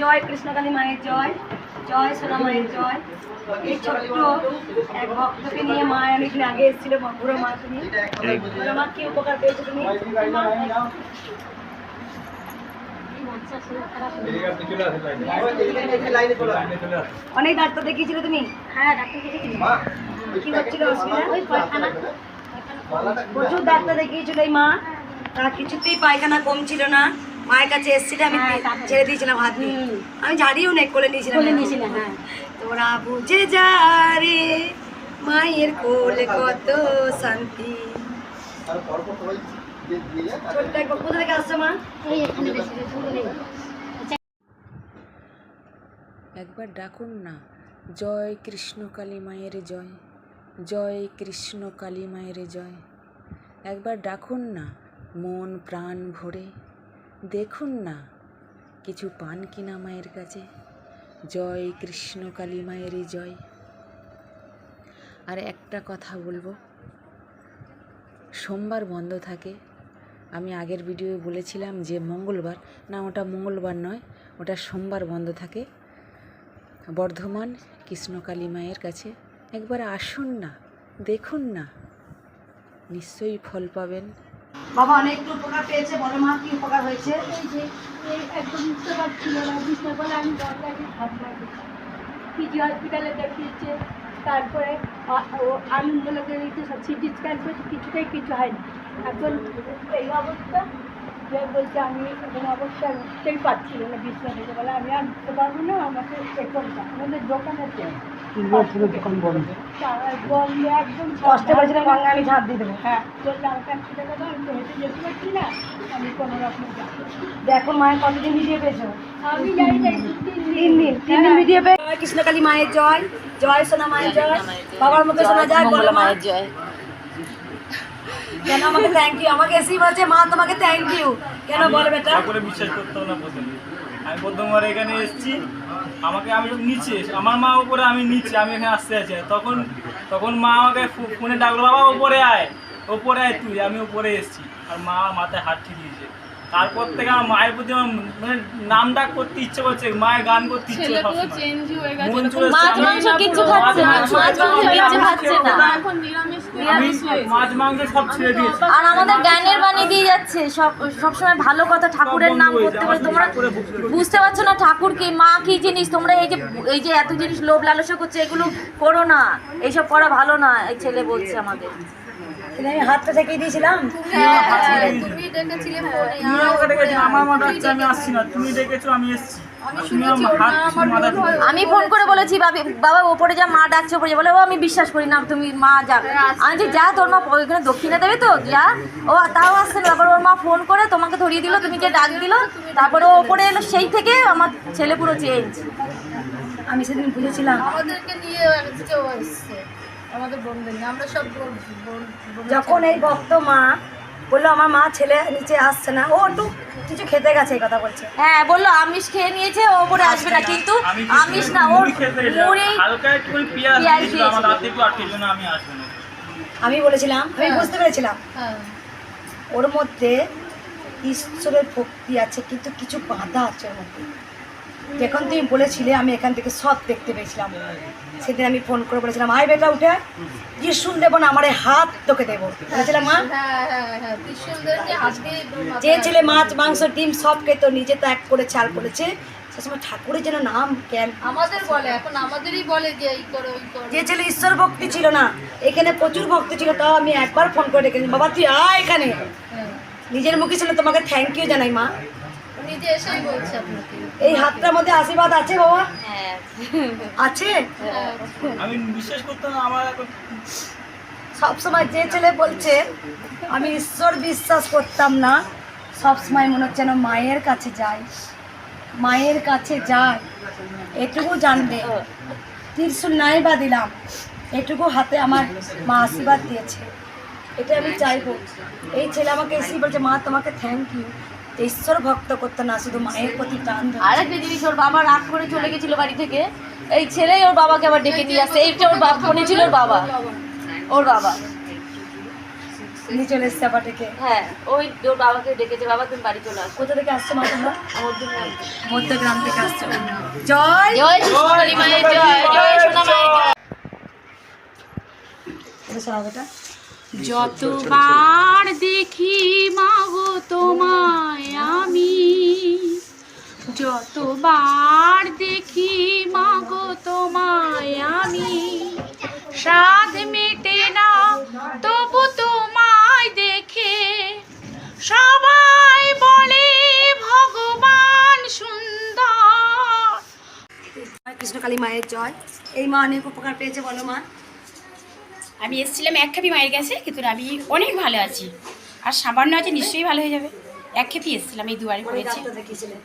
জয় কৃষ্ণকালী মায়ের জয় জয় সোনা মায়ের জয়। এই ছোট্ট এক ভক্তকে নিয়ে মা অনেকদিন আগে এসেছিল বুড়ো মা তুমি বুড়ো মা কি উপকার পেয়েছ তুমি? অনেক ডাক্তার দেখিয়েছিল তুমি? হ্যাঁ ডাক্তার দেখিয়েছিল কি হচ্ছিল অসুবিধা? পায়খানা। প্রচুর ডাক্তার দেখিয়েছিল এই মা। তার কিছুতেই পায়খানা কম ছিল না। মায়ের কাছে এসেছিল আমি ছেড়ে দিয়েছিলাম হাত দিয়ে। আমি ঝাড়িও নেই কোলে নিয়েছিলাম। হ্যাঁ। তোরা বুঝে যা রে মায়ের কোলে কত শান্তি। কোথা থেকে আসছে মা? একবার ডাকুন না। জয় কৃষ্ণ কালী মায়ের জয়। জয় কৃষ্ণ কালী মায়ের জয়। একবার ডাকুন না। মন প্রাণ ভরে। দেখুন না, কিছু পান কিনা মায়ের কাছে? জয় কৃষ্ণ কালী মায়েরই জয়। আর একটা কথা বলব। সোমবার বন্ধ থাকে। আমি আগের ভিডিওয়ে বলেছিলাম যে মঙ্গলবার, না ওটা মঙ্গলবার নয়, ওটা সোমবার বন্ধ থাকে। বর্ধমান কৃষ্ণকালী মায়ের কাছে একবার আসুন না, দেখুন না। নিশ্চয়ই ফল পাবেন। বাবা অনেক উপকার পেয়েছে বলো মা, কি উপকার হয়েছে? একদম উঠতে পারছিল না আমি তারপরে দিয়েছে সব সিটি স্ক্যান করেছে কিছুটাই কিছু হয়নি। এখন এই অবস্থা, যে বলছে আমি এখন অবস্থা উঠতেই পারছিল না বিছনা বলে আমি আর উঠতে পারব না, আমাকে এখন আমাদের দোকান আছে। তারা বন্ধ। একদম কষ্টে গঙ্গা আমি ঝাঁপ দিয়ে দেবো। হ্যাঁ। দেখো মায়ের কতদিন ভিডিও পেয়েছ? আমি জানি না দু তিন তিন দিন তিন দিন ভিডিও পেয়ে কৃষ্ণকালী মায়ের জয় জয় সোনা মায়ের জয় বাবার মতো শোনা যায় বলো মায়ের জয় কেন আমাকে থ্যাংক ইউ আমাকে এসেই বলছে মা তোমাকে থ্যাংক ইউ কেন বলো বেটা? বিশ্বাস করতাম না আমি প্রথমবার এখানে এসেছি। আমাকে আমি নিচে আমার মা উপরে, আমি নিচে, আমি এখানে আসতে আছি। তখন তখন মা আমাকে ফোনে ডাকলো, বাবা, উপরে আয়। ওপরে আয় তুই, আমি উপরে এসেছি। আর মা মাথায় হাত দিয়েছে। তারপর থেকে আমার মায়ের প্রতি আমার মানে নাম ডাক করতে ইচ্ছে করছে মায়ের গান করতে ইচ্ছে করছে সবসময়। মন চলে মাছ মাংস আমি- খাচ্ছে না মাছ মাছ মাংস কিচ্ছু খাচ্ছে না। আমি মাছ মাংস সব ছেড়ে দিয়েছি। আর আমাদের গানের বাণী দিয়ে যাচ্ছে সব সবসময় ভালো কথা ঠাকুরের নাম করতে বলে তোমরা বুঝতে পারছ না ঠাকুর কি মা কি জিনিস? তোমরা এই যে এই যে এত জিনিস লোভ লালসা করছে এগুলো করো না। এইসব করা ভালো না এই ছেলে বলছে আমাদের। কিন্তু আমি হাতটা থেকে দিয়েছিলাম। তুমি আমাকে ডেকেছো আমার মা ডাকছে আমি আসছি না। তুমি ডেকেছো আমি এসেছি। তুমি আমার হাত ছুঁয়ে মাথা দিলে। আমি ফোন করে বলেছি বাবি বাবা ওপরে যা মা ডাকছে ওপরে বলে ও আমি বিশ্বাস করি না তুমি মা যা আমি যে যা তোর মা ওইখানে দক্ষিণে দেবে তো যা। ও তাও আসছে তারপর ওর মা ফোন করে তোমাকে ধরিয়ে দিল তুমি যে ডাক দিল। তারপরে ও ওপরে এলো সেই থেকে আমার ছেলে পুরো চেঞ্জ আমি সেদিন বুঝেছিলাম। আমাদেরকে নিয়ে আমাদের আমরা সব বোন যখন এই ভক্ত মা বলল আমার মা ছেলে নিচে আসছে না। ও একটু কিছু খেতে গেছে এই কথা বলছে। হ্যাঁ বলল আমিষ খেয়ে নিয়েছে ও ওপরে আসবে না কিন্তু আমিষ না ওর মুড়ি খেতে গেছিলাম। মুড়ি হালকা একটু পেঁয়াজ পেঁয়াজ দিয়েছিল আমার দিয়েছিল। একটু আটকে জন্য আমি আসব না। আমি বলেছিলাম আমি বুঝতে পেরেছিলাম। হ্যাঁ। ওর মধ্যে ঈশ্বরের ভক্তি আছে কিন্তু কিছু বাধা আছে ওর মধ্যে। যখন তুমি বলেছিলে আমি এখান থেকে সব দেখতে পেয়েছিলাম। সেদিন আমি ফোন করে বলেছিলাম আয় বেটা উঠে। ত্রিশূল দেবো না আমার হাত তোকে দেবো। বলেছিলাম মা। হ্যাঁ হ্যাঁ হ্যাঁ যে ছেলে মাছ মাংস ডিম সব খেত নিজে ত্যাগ করে চাল করেছে। সেসময় ঠাকুরের যেন নাম কেন? আমাদের বলে এখন আমাদেরই বলে যে এই করো ওই করো। যে ছেলে ঈশ্বর ভক্তি ছিল না এখানে প্রচুর ভক্তি ছিল তাও আমি একবার ফোন করে ডেকেছি বাবা তুই আয় এখানে। নিজের মুখে ছিল তোমাকে থ্যাংক ইউ জানাই মা। নিজে এসেই বলছে আপনাকে। এই হাতটার মধ্যে আশীর্বাদ আছে বাবা? হ্যাঁ। আছে? আমি বিশ্বাস করতাম আমার সবসময় যে ছেলে বলছে আমি ঈশ্বর বিশ্বাস করতাম না সবসময় মনে হচ্ছে যেন মায়ের কাছে যাই। মায়ের কাছে যায় এটুকু জানবে। ত্রিশুল নাই বা দিলাম। এটুকু হাতে আমার মা আশীর্বাদ দিয়েছে। এটা আমি চাইব। এই ছেলে আমাকে এসেই বলছে মা তোমাকে থ্যাংক ইউ ঈশ্বর ভক্ত করতো না শুধু মায়ের প্রতি টান। আর একটা জিনিস ওর বাবা রাগ করে চলে গেছিল বাড়ি থেকে। এই ছেলেই ওর বাবাকে আবার ডেকে নিয়ে আসছে এইটা ওর বাবা ফোনে ছিল ওর বাবা। ওর বাবা। এসছে নিয়ে চলে এসছে আবার ডেকে। হ্যাঁ ওই ওর বাবাকে ডেকেছে। বাবা তুমি বাড়ি চলে আসো। কোথা থেকে আসছো মা তোমরা? আমার মধ্যগ্রাম থেকে আসছো। জয়! জয় জয় জয় সোনা মায়ের জয়। এটা বেটা। যতবার দেখি মাগো তোমায় আমি, যতবার দেখি মাগো তোমায় আমি, স্বাদ মেটে না তবু তোমায় দেখে। সবাই বলে, ভগবান সুন্দর। কৃষ্ণকালী মায়ের জয়। এই মা অনেক উপকার পেয়েছে বলো মা। আমি এসেছিলাম এক খেপি মায়ের কাছে কিন্তু আমি অনেক ভালো আছি। আর সামান্য আছে নিশ্চয়ই ভালো হয়ে যাবে। এক খেপি এসেছিলাম এই দুয়ারে পড়েছি।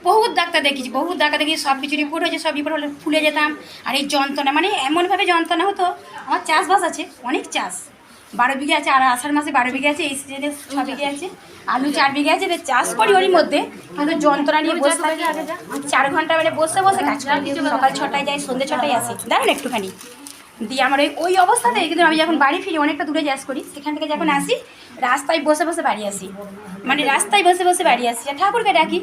বহুত ডাক্তার দেখেছি বহুত ডাক্তার দেখি সব কিছু রিপোর্ট হয়েছে সব রিপোর্ট হলে ফুলে যেতাম। আর এই যন্ত্রণা মানে এমনভাবে যন্ত্রণা হতো আমার চাষবাস আছে অনেক চাষ। বারো বিঘে আছে আর আষাঢ় মাসে বারো বিঘে আছে এই সিজনে ছ বিঘে আছে আলু চার বিঘে আছে এবার চাষ করি ওরই মধ্যে। কিন্তু যন্ত্রণা নিয়ে বসে থাকি চার ঘণ্টা মানে বসে বসে কাজ করি। সকাল ছটায় যাই সন্ধ্যে ছটায় আসি। দাঁড়ান একটুখানি। দিয়ে আমার ওই ওই অবস্থাতেই কিন্তু আমি যখন বাড়ি ফিরি, অনেকটা দূরে যাস করি, সেখান থেকে যখন আসি, রাস্তায় বসে বসে বাড়ি আসি। মানে রাস্তায় বসে বসে বাড়ি আসি। ঠাকুরকে ডাকি,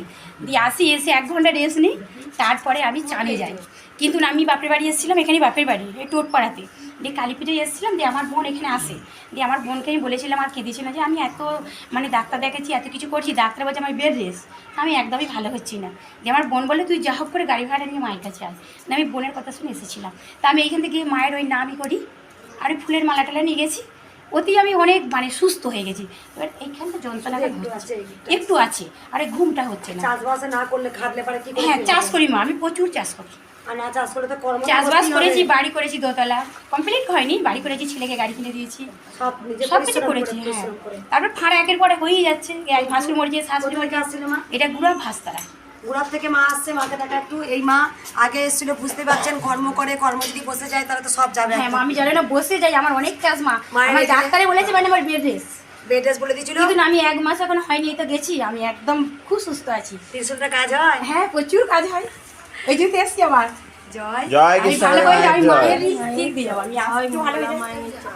দিয়ে আসি, এসে এক ঘণ্টা রেস্ট নিই, তারপরে আমি চালিয়ে যাই। কিন্তু আমি বাপের বাড়ি এসেছিলাম এখানে বাপের বাড়ি, এই টোটপাড়াতে। দিয়ে কালী পুজোয় এসেছিলাম দিয়ে আমার বোন এখানে আসে। দিয়ে আমার বোনকে আমি বলেছিলাম আর কেঁদেছিলাম যে আমি এত মানে ডাক্তার দেখেছি এত কিছু করছি ডাক্তার বলছে আমার বেড রেস্ট আমি একদমই ভালো হচ্ছি না। দিয়ে আমার বোন বলে তুই যা হোক করে গাড়ি ভাড়া নিয়ে মায়ের কাছে আয়। দিয়ে আমি বোনের কথা শুনে এসেছিলাম। তা আমি এইখান থেকে মায়ের ওই নামই করি। আর ফুলের মালা টালা নিয়ে গেছি। অতি আমি অনেক মানে সুস্থ হয়ে গেছি। এবার এইখানটা যন্ত্রণাটা একটু হচ্ছে আছে, একটু আছে। আর ঘুমটা হচ্ছে না। চাষবাসে না করলে খাটলে পারে হ্যাঁ চাষ করি মা আমি প্রচুর চাষ করি। আর না চাষ করে তো কর্ম চাষবাস করেছি বাড়ি করেছি দোতলা। কমপ্লিট হয়নি বাড়ি করেছি ছেলেকে গাড়ি কিনে দিয়েছি। সব নিজে সব কিছু করেছি হ্যাঁ। তারপর ফাঁড়া একের পরে হয়েই যাচ্ছে এই ভাসুর মরিছে শাশুড়ি কোথা আসছিল মা? এটা গুড়া ভাস্তারা। গুড়ার থেকে মা আসছে মাকে দেখা একটু। এই মা আগে এসেছিল বুঝতে পারছেন কর্ম করে কর্ম যদি বসে যায় তাহলে তো সব যাবে হ্যাঁ আমি জানি না বসে যাই আমার অনেক চাষ মা। আমার ডাক্তারে বলেছে মানে আমার বেড রেস্ট বেড রেস্ট বলে দিয়েছিল? কিন্তু আমি এক মাস এখন হয়নি তো গেছি আমি একদম খুব সুস্থ আছি। ত্রিশুলটা কাজ হয়? হ্যাঁ প্রচুর কাজ হয়। এসছি আমার জয়। জয় কৃষ্ণ ভালো করে আমি মায়ের ঠিক দিয়ে যাব আমি একটু ভালো হয়ে যাব।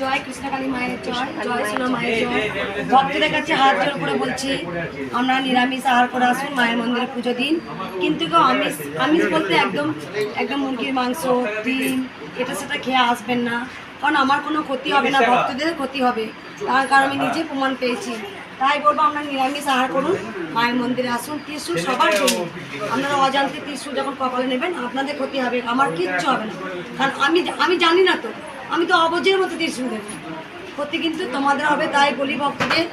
জয়। কৃষ্ণকালী মায়ের জয় জয় সোনা মায়ের জয়। ভক্তদের কাছে হাত জোর করে বলছি আমরা নিরামিষ আহার করে আসুন মায়ের মন্দিরে পুজো দিন। কিন্তু আমিষ আমিষ বলতে একদম একদম মুরগির মাংস ডিম এটা সেটা খেয়ে আসবেন না। কারণ আমার কোনো ক্ষতি হবে না ভক্তদের ক্ষতি হবে। তার কারণ আমি নিজে প্রমাণ পেয়েছি। তাই বলব আপনারা নিরামিষ আহার করুন মায়ের মন্দিরে আসুন ত্রিশুল সবার জন্য। আপনারা অজান্তে ত্রিশুল যখন কপালে নেবেন আপনাদের ক্ষতি হবে আমার কিচ্ছু হবে না। কারণ আমি আমি জানি না তো আমি তো অবজের মতো ত্রিশুল দেবো ক্ষতি কিন্তু তোমাদের হবে তাই বলি ভক্তদের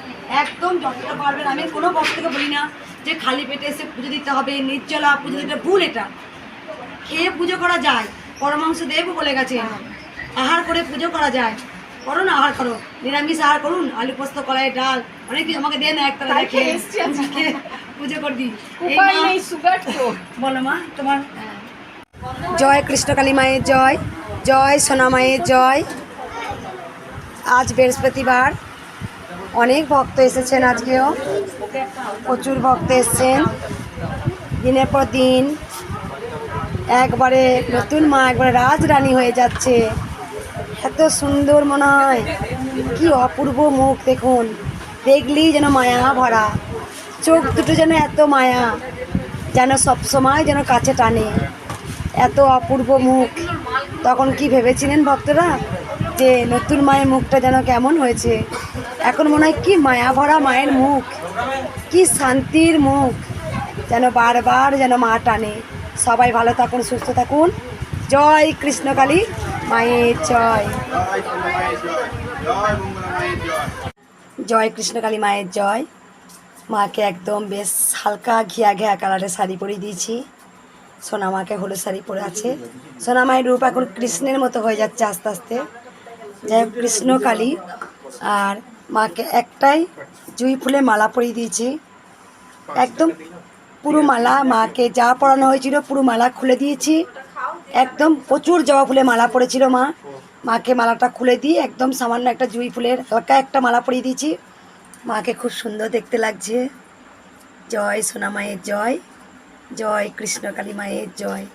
একদম যতটা পারবেন আমি কোনো ভক্তকে বলি না যে খালি পেটে এসে পুজো দিতে হবে নির্জলা পুজো দিতে ভুল এটা। খেয়ে পুজো করা যায় পরমাংশ দেব বলে গেছে। আহার করে পুজো করা যায়। করো না আহার করো। নিরামিষ আহার করুন আলু পোস্ত কলাই ডাল। অনেক কিছু আমাকে দেন দেখে। খেয়ে পুজো করবি বলো মা তোমার জয় কৃষ্ণকালী মায়ের জয় জয় সোনা মায়ের জয়। আজ বৃহস্পতিবার। অনেক ভক্ত এসেছেন আজকেও। প্রচুর ভক্ত এসছেন। দিনের পর দিন একবারে নতুন মা একবারে রাজরানী হয়ে যাচ্ছে। এত সুন্দর মনে হয়। কি অপূর্ব মুখ দেখুন। দেখলেই যেন মায়া ভরা। চোখ দুটো যেন এত মায়া, যেন সবসময় যেন কাছে টানে। এত অপূর্ব মুখ। তখন কি ভেবেছিলেন ভক্তরা? যে নতুন মায়ের মুখটা যেন কেমন হয়েছে। এখন মনে হয় কি মায়া ভরা মায়ের মুখ। কি শান্তির মুখ। যেন বারবার যেন মা টানে। সবাই ভালো থাকুন, সুস্থ থাকুন। জয় কৃষ্ণকালী। মায়ের জয়। জয় কৃষ্ণকালী মায়ের জয়। মাকে একদম বেশ হালকা ঘিয়া ঘিয়া কালারের শাড়ি পরিয়ে দিয়েছি। সোনা মাকে হলুদ শাড়ি পরে আছে। সোনা মায়ের রূপ এখন কৃষ্ণের মতো হয়ে যাচ্ছে আস্তে আস্তে। যাই হোক, কৃষ্ণকালী আর মাকে একটাই জুঁই ফুলে মালা পরিয়ে দিয়েছি। একদম পুরো মালা, মাকে যা পরানো হয়েছিল পুরো মালা খুলে দিয়েছি। একদম প্রচুর জবা ফুলে মালা পড়েছিল মা। মাকে মালাটা খুলে দিয়ে একদম সামান্য একটা জুঁই ফুলের হালকা একটা মালা পরিয়ে দিয়েছি। মাকে খুব সুন্দর দেখতে লাগছে। জয় সোনা মায়ের জয় জয় কৃষ্ণকালী মায়ের জয়।